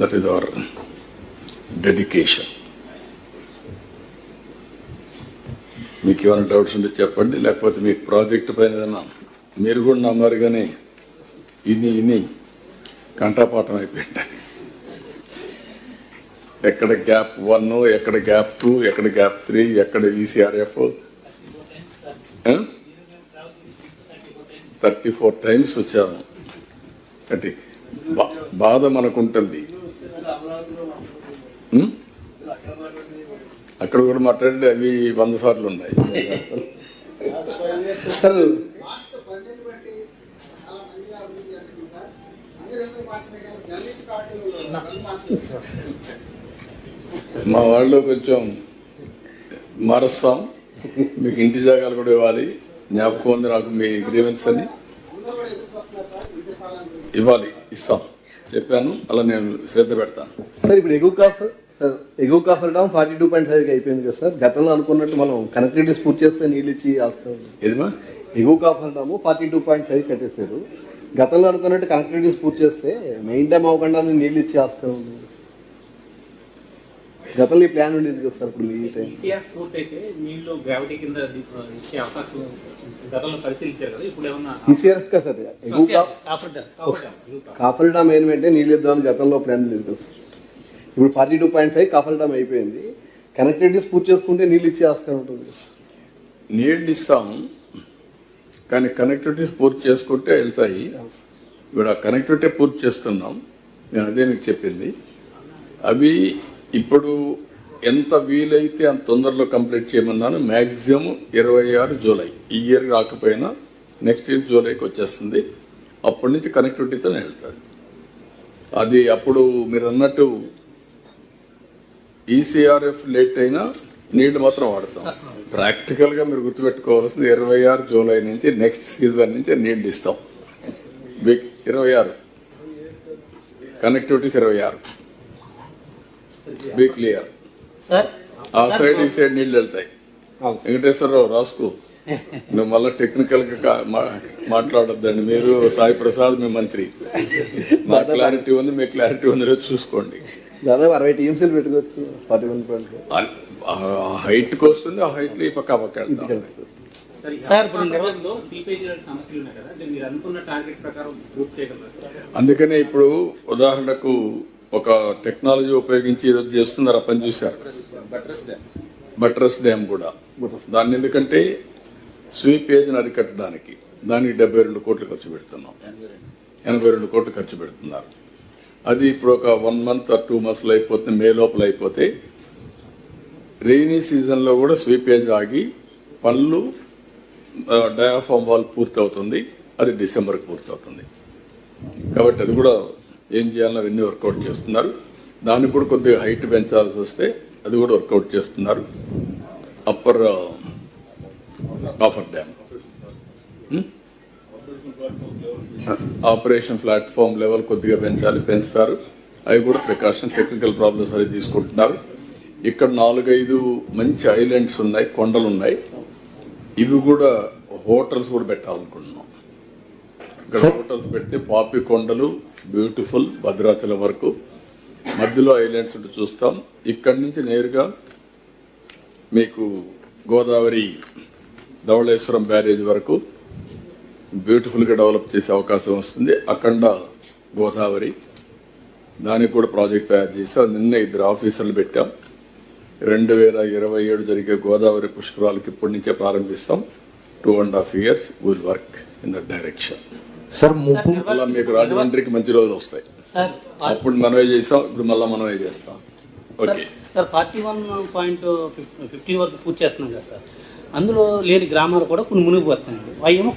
That is our dedication మీకు ఏమైనా doubts ఉంటే చెప్పండి లేకపోతే మీకు ప్రాజెక్ట్ పైన ఏదైనా మీరు కూడా నమ్మారు కానీ ఇన్ని ఇన్ని కంఠపాఠం అయిపోయింది. ఎక్కడ గ్యాప్ వన్ ఎక్కడ గ్యాప్ టూ ఎక్కడ గ్యాప్ త్రీ ఎక్కడ ఈసీఆర్ఎఫ్ థర్టీ ఫోర్ టైమ్స్ వచ్చాము. అంటే బా- బాధ మనకుంటుంది అక్కడ కూడా మాట్లాడి అవి వంద సార్లు ఉన్నాయి. సార్ మా వాళ్ళు కొంచెం మారుస్తాం. మీకు ఇంటి జాగాలు కూడా ఇవ్వాలి. జ్ఞాపకం ఉంది నాకు మీ గ్రీవెన్స్ అని ఇవ్వాలి ఇస్తాం. చెప్పాను అలా నేను శ్రద్ధ పెడతాను. సార్ ఇప్పుడు ఎగువ కాఫ్ సార్ ఎగువ coffer dam forty two point five అయిపోయింది కదా సార్. గతంలో అనుకున్నట్టు మనం కనెక్టివిటీస్ పూర్తి చేస్తే నీళ్ళు ఇచ్చి ఆస్తాం ఏదిమా? ఎగువ coffer dam forty two point five కట్టేశారు. గతంలో అనుకున్నట్టు కనెక్టివిటీస్ పూర్తి చేస్తే మెయిన్ టైం అవ్వకుండా నీళ్ళు ఇచ్చి ఆస్తాం గతంలో ఈ ప్లాన్ ఉండేది కదా సార్ ఇప్పుడు కింద ఈసీఆర్ఎఫ్ సార్. కాఫర్ డామ్ ఏంటంటే నీళ్ళు ఇద్దామని గతంలో ప్లాన్ లేదు కదా సార్. ఇప్పుడు forty two point five coffer అయిపోయింది. కనెక్టివిటీస్ పూర్తి చేసుకుంటే నీళ్ళు ఇచ్చే ఆస్కారం ఉంటుంది. నీళ్ళు ఇస్తాం కానీ కనెక్టివిటీస్ పూర్తి చేసుకుంటే వెళ్తాయి. ఇప్పుడు ఆ కనెక్టివిటీ పూర్తి చేస్తున్నాం. నేను అదే మీకు చెప్పింది. అవి ఇప్పుడు ఎంత వీలైతే అంత తొందరలో కంప్లీట్ చేయమన్నాను. మ్యాక్సిమం ఇరవై ఆరు జూలై. ఈ ఇయర్ రాకపోయినా నెక్స్ట్ ఇయర్ జూలైకి వచ్చేస్తుంది. అప్పటి నుంచి కనెక్టివిటీతో వెళ్తుంది అది అప్పుడు మీరు అన్నట్టు ఈసీఆర్ఎఫ్ లేట్ అయినా నీళ్ళు మాత్రం వాడతాం. ప్రాక్టికల్గా మీరు గుర్తుపెట్టుకోవాల్సింది ఇరవై ఆరు జూలై నుంచి నెక్స్ట్ సీజన్ నుంచి నీళ్ళు ఇస్తాం. ఇరవై ఆరు. కనెక్టివిటీస్ ఇరవై ఆరు. బీ క్లియర్ ఆ సైడ్ ఈ సైడ్ నీళ్ళు వెళ్తాయి. వెంకటేశ్వరరావు రాసుకో. నువ్వు మళ్ళీ టెక్నికల్గా కా- మా- మాట్లాడొద్దండి. మీరు సాయి ప్రసాద్ మీ మంత్రి. మా క్లారిటీ ఉంది మీ క్లారిటీ ఉంది చూసుకోండి. దాదాపు అరవై టీమ్స్లు పెట్టుకోవచ్చు ఫార్టీ వన్ పాయింట్ ఫైవ్ హైట్కి వస్తుంది ఆ హైట్లో ఈ పక్క పక్క సరే, సార్, ఇప్పుడు ప్రాంతంలో సీపేజీ లాంటి సమస్యలు ఉన్నాయి కదా దీన్ని మీరు అనుకున్న టార్గెట్ ప్రకారం పూర్తి చేయగలరా సార్? అందుకనే ఇప్పుడు ఉదాహరణకు ఒక టెక్నాలజీ ఉపయోగించి ఈరోజు చేస్తున్నారు ఆ పని చూశారు. బట్రస్ డ్యామ్ కూడా. దాన్ని ఎందుకంటే స్వీపేజ్ని అరికట్టడానికి దానికి డెబ్బై రెండు కోట్లు ఖర్చు పెడుతున్నాం. ఎనభై రెండు కోట్లు ఖర్చు పెడుతున్నారు. అది ఇప్పుడు ఒక వన్ మంత్ ఆర్ టూ మంత్స్లో అయిపోతుంది మే లోపల అయిపోతే. రెయినీ సీజన్లో కూడా స్వీపేజ్ ఆగి పళ్ళు డయాఫామ్ వాల్ పూర్తవుతుంది. అది డిసెంబర్కి పూర్తవుతుంది. కాబట్టి అది కూడా ఏం చేయాలో అవన్నీ వర్కౌట్ చేస్తున్నారు. దానికి కూడా కొద్దిగా హైట్ పెంచాల్సి వస్తే అది కూడా వర్కౌట్ చేస్తున్నారు. Upper coffer dam. Operation platform level కొద్దిగా పెంచాలి పెంచుతారు. అవి కూడా ప్రికాషన్ టెక్నికల్ ప్రాబ్లమ్స్ అవి తీసుకుంటున్నారు. ఇక్కడ నాలుగైదు మంచి ఐలాండ్స్ ఉన్నాయి కొండలు ఉన్నాయి. ఇవి కూడా హోటల్స్ కూడా పెట్టాలనుకుంటున్నాం. ఇక్కడ హోటల్స్ పెడితే పాపి కొండలు బ్యూటిఫుల్ భద్రాచలం వరకు. మధ్యలో ఐలాండ్స్ ఉంటే చూస్తాం. ఇక్కడి నుంచి నేరుగా మీకు గోదావరి ధవళేశ్వరం బ్యారేజ్ వరకు బ్యూటిఫుల్గా డెవలప్ చేసే అవకాశం వస్తుంది. అఖండ గోదావరి. దానికి కూడా ప్రాజెక్ట్ తయారు చేసాం నిన్న ఇద్దరు ఆఫీసర్లు పెట్టాం. రెండు వేల ఇరవై ఏడు జరిగే గోదావరి పుష్కరాలకు ఇప్పటి నుంచే ప్రారంభిస్తాం. Two and half years will work in the direction sir అలా మీకు రాజమండ్రికి మంచి రోజులు వస్తాయి. సార్ అప్పుడు మనమే చేసాం ఇప్పుడు మళ్ళీ మనమే చేస్తాం. Okay sir forty one point fifteen వరకు పూర్తి చేస్తున్నాం కదా సార్. అందులో లేని గ్రామాలు కూడా కొన్ని మునిగిపోతున్నాయి. అవి ఏమో